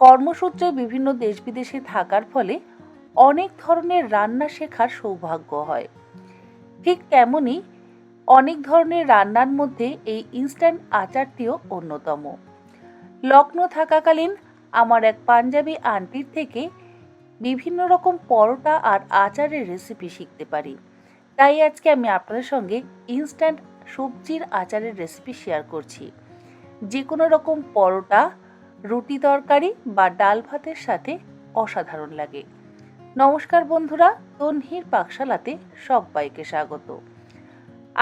কর্মসূত্রে বিভিন্ন দেশ বিদেশে থাকার ফলে অনেক ধরনের রান্না শেখার সৌভাগ্য হয়। ঠিক তেমনই অনেক ধরনের রান্নার মধ্যে এই ইনস্ট্যান্ট আচারটিও অন্যতম। লগ্ন থাকাকালীন আমার এক পাঞ্জাবি আন্টির থেকে বিভিন্ন রকম পরোটা আর আচারের রেসিপি শিখতে পারি। তাই আজকে আমি আপনাদের সঙ্গে ইনস্ট্যান্ট সবজির আচারের রেসিপি শেয়ার করছি। যে কোনো রকম পরোটা রুটি তরকারি বা ডাল ভাতের সাথে অসাধারণ লাগে। নমস্কার বন্ধুরা, তনহির পাকশালাতে সবাইকে স্বাগত।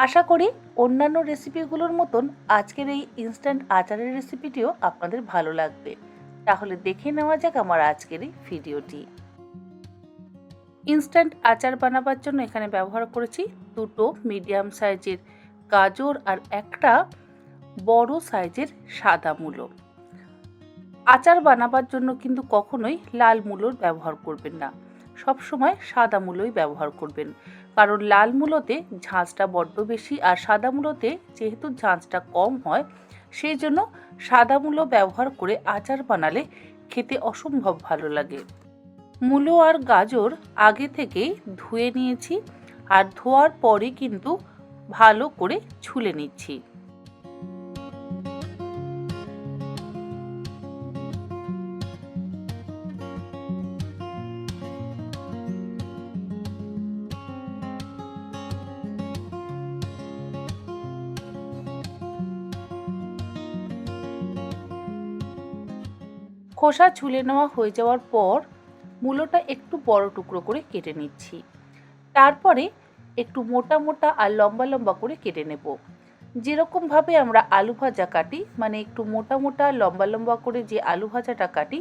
আশা করি অন্যান্য রেসিপিগুলোর মতন আজকের এই ইনস্ট্যান্ট আচারের রেসিপিটিও আপনাদের ভালো লাগবে। তাহলে দেখে নেওয়া যাক আমার আজকের এই ভিডিওটি। ইনস্ট্যান্ট আচার বানাবার জন্য এখানে ব্যবহার করেছি দুটো মিডিয়াম সাইজের গাজর আর একটা বড় সাইজের সাদা মূলো। আচার বানাবার জন্য কিন্তু কখনোই লাল মূলোর ব্যবহার করবেন না। সব সময় সাদা মূলোই ব্যবহার করবেন। কারণ লাল মূলোতে ঝাঁঝটা বড্ড বেশি আর সাদা মূলোতে যেহেতু ঝাঁঝটা কম হয়, সেই জন্য সাদা মূলো ব্যবহার করে আচার বানালে খেতে অসম্ভব ভালো লাগে। মূলো আর গাজর আগে থেকেই ধুয়ে নিয়েছি আর ধোয়ার পরে কিন্তু ভালো করে ছুলে নিচ্ছি। খোসা ছুলে নেওয়া হয়ে যাওয়ার পর মূলোটা একটু বড় টুকরো করে কেটে নিচ্ছি। তারপরে একটু মোটা মোটা আর লম্বা লম্বা করে কেটে নেব। যেরকমভাবে আমরা আলু ভাজা কাটি মানে একটু মোটা মোটা লম্বা লম্বা করে যে আলু ভাজাটা কাটি,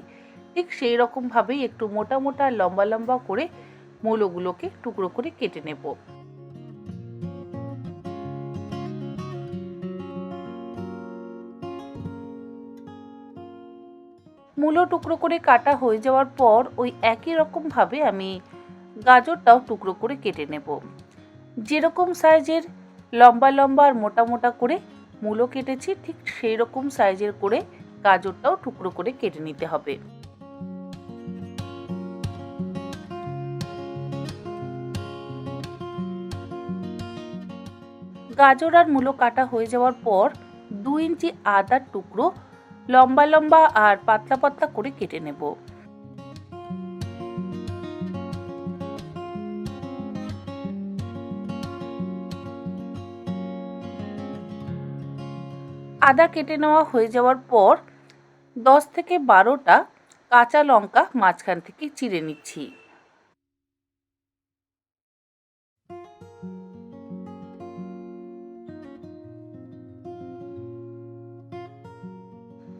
ঠিক সেই রকমভাবেই একটু মোটা মোটা লম্বা লম্বা করে মূলোগুলোকে টুকরো করে কেটে নেব। মূলো টুকরো করে কাটা হয়ে যাওয়ার পর ওই একই রকমভাবে আমি গাজরটাও টুকরো করে কেটে নেব। যেরকম সাইজের লম্বা লম্বা আর মোটা মোটা করে মূলো কেটেছি, ঠিক সেই রকম সাইজের করে গাজরটাও টুকরো করে কেটে নিতে হবে। গাজর আর মূলো কাটা হয়ে যাওয়ার পর দু ইঞ্চি আদার টুকরো লম্বা লম্বা আর পাতলা পাতলা করে কেটে নেব। আদা কেটে নেওয়া হয়ে যাওয়ার পর দশ থেকে বারোটা কাঁচা লঙ্কা মাঝখান থেকে চিড়ে নিচ্ছি।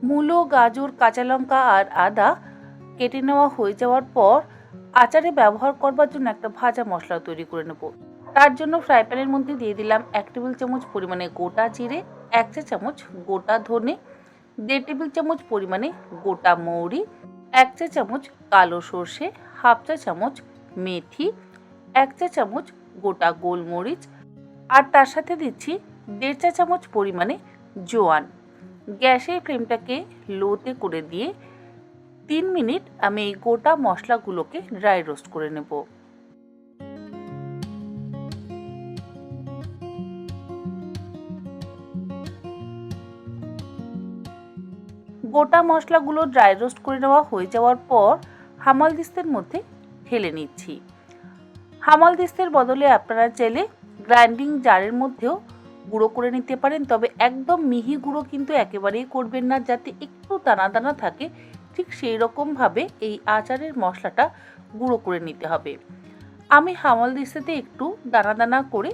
মূলো, গাজর, কাঁচা লঙ্কা আর আদা কেটে নেওয়া হয়ে যাওয়ার পর আচারে ব্যবহার করবার জন্য একটা ভাজা মশলা তৈরি করে নেব। তার জন্য ফ্রাই প্যানের মধ্যে দিয়ে দিলাম এক টেবিল চামচ পরিমাণে গোটা জিরে, এক চা চামচ গোটা ধনে, দেড় টেবিল চামচ পরিমাণে গোটা মৌরি, এক চা চামচ কালো সর্ষে, হাফ চা চামচ মেথি, এক চা চামচ গোটা গোলমরিচ আর তার সাথে দিচ্ছি দেড় চা চামচ পরিমাণে জোয়ান। গ্যাসের ফ্লেমটাকে লোতে করে দিয়ে তিন মিনিট আমি এই গোটা মশলাগুলোকে ড্রাই রোস্ট করে নেব। গোটা মশলাগুলো ড্রাই রোস্ট করে নেওয়া হয়ে যাওয়ার পর হামাল দিস্তের মধ্যে ঢেলে নিচ্ছি। হামাল দিস্তের বদলে আপনারা চাইলে গ্রাইন্ডিং জারের মধ্যেও গুঁড়ো করে নিতে পারেন, তবে একদম মিহি গুঁড়ো কিন্তু একেবারেই করবেন না, যাতে একটু দানা দানা থাকে। ঠিক সেই রকমভাবে এই আচারের মশলাটা গুঁড়ো করে নিতে হবে। আমি হামল দিস্তাতে একটু দানা দানা করে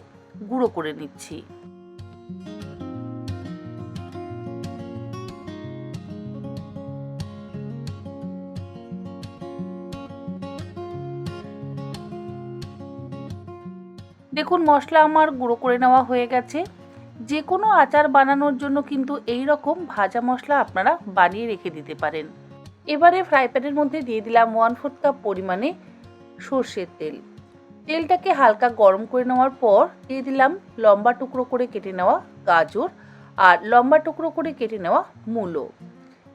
গুঁড়ো করে নিচ্ছি। দেখুন, মশলা আমার গুঁড়ো করে নেওয়া হয়ে গেছে। যে কোনো আচার বানানোর জন্য কিন্তু এই রকম ভাজা মশলা আপনারা বানিয়ে রেখে দিতে পারেন। এবারে ফ্রাই প্যানের মধ্যে দিয়ে দিলাম ওয়ান ফোর্থ কাপ পরিমাণে সর্ষের তেল। তেলটাকে হালকা গরম করে নেওয়ার পর দিয়ে দিলাম লম্বা টুকরো করে কেটে নেওয়া গাজর আর লম্বা টুকরো করে কেটে নেওয়া মূলো।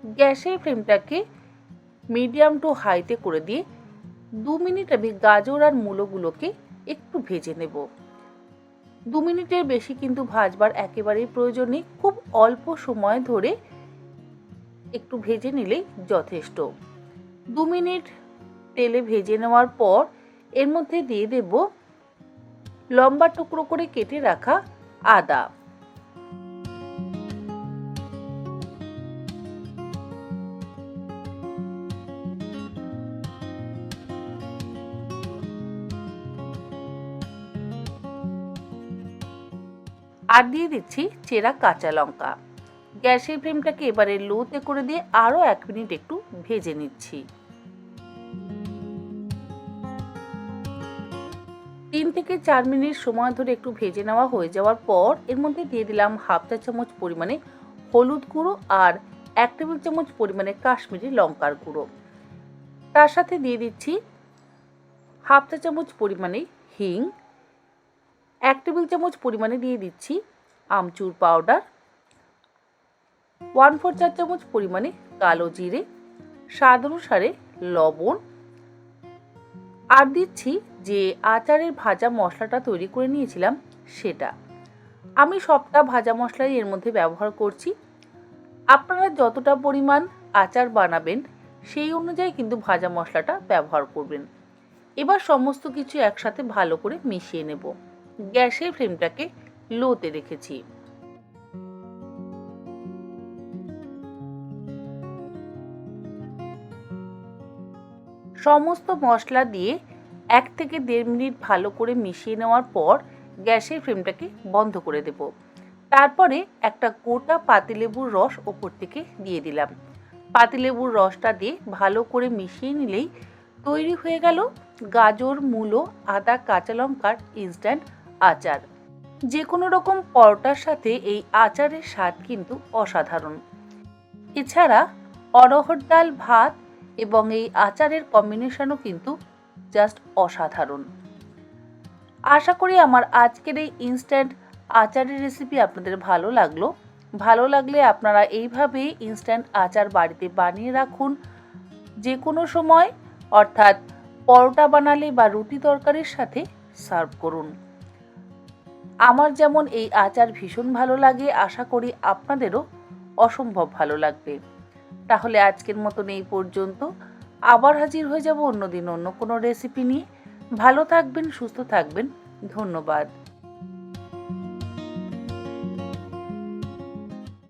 গ্যাসের ফ্লেমটাকে মিডিয়াম টু হাইতে করে দিয়ে দু মিনিট আমি গাজর আর মূলোগুলোকে একটু ভেজে নেব। দু মিনিটের বেশি কিন্তু ভাজবার একেবারেই প্রয়োজন নেই। খুব অল্প সময় ধরে একটু ভেজে নিলেই যথেষ্ট। দু মিনিট তেলে ভেজে নেওয়ার পর এর মধ্যে দিয়ে দেব লম্বা টুকরো করে কেটে রাখা আদা। আর দিয়ে দিচ্ছি চেরা কাঁচা লঙ্কা। গ্যাসের ফ্লেমটাকে এবারে লোতে করে দিয়ে আরও এক মিনিট একটু ভেজে নিচ্ছি। তিন থেকে চার মিনিট সময় ধরে একটু ভেজে নেওয়া হয়ে যাওয়ার পর এর মধ্যে দিয়ে দিলাম হাফ চা চামচ পরিমাণে হলুদ গুঁড়ো আর এক টেবিল চামচ পরিমাণে কাশ্মীরি লঙ্কার গুঁড়ো। তার সাথে দিয়ে দিচ্ছি হাফ চা চামচ পরিমাণে হিং এক টেবিল চামচ পরিমাণে দিয়ে দিচ্ছি আমচুর পাউডার ওয়ান ফোর চার চামচ পরিমাণে কালো জিরে, স্বাদ অনুসারে লবণ, আর দিচ্ছি যে আচারের ভাজা মশলাটা তৈরি করে নিয়েছিলাম সেটা। আমি সবটা ভাজা মশলাই এর মধ্যে ব্যবহার করছি। আপনারা যতটা পরিমাণ আচার বানাবেন সেই অনুযায়ী কিন্তু ভাজা মশলাটা ব্যবহার করবেন। এবার সমস্ত কিছু একসাথে ভালো করে মিশিয়ে নেব। গ্যাসের ফ্লেমটাকে লোতে রেখেছি। সমস্ত মশলা দিয়ে এক থেকে দেড় মিনিট ভালো করে মিশিয়ে নেওয়ার পর গ্যাসের ফ্লেমটাকে বন্ধ করে দেব। তারপরে একটা গোটা পাতিলেবুর রস ওপর থেকে দিয়ে দিলাম। পাতিলেবুর রসটা দিয়ে ভালো করে মিশিয়ে নিলেই তৈরি হয়ে গেল গাজর, মূলো, আদা, কাঁচা লঙ্কার ইনস্ট্যান্ট আচার। যে কোনো রকম পরোটার সাথে এই আচারের স্বাদ কিন্তু অসাধারণ। এছাড়া অরহর ডাল ভাত এবং এই আচারের কম্বিনেশনও কিন্তু জাস্ট অসাধারণ। আশা করি আমার আজকের এই ইনস্ট্যান্ট আচারের রেসিপি আপনাদের ভালো লাগল। ভালো লাগলে আপনারা এইভাবে ইনস্ট্যান্ট আচার বাড়িতে বানিয়ে রাখুন। যে কোনো সময়, অর্থাৎ পরোটা বানালে বা রুটি তরকারির সাথে সার্ভ করুন। আমার যেমন এই আচার ভীষণ ভালো লাগে, আশা করি আপনাদেরও অসম্ভব ভালো লাগবে। তাহলে আজকের মতন এই পর্যন্ত। আবার হাজির হয়ে যাব অন্যদিন অন্য কোনো রেসিপি নিয়ে। ভালো থাকবেন, সুস্থ থাকবেন। ধন্যবাদ।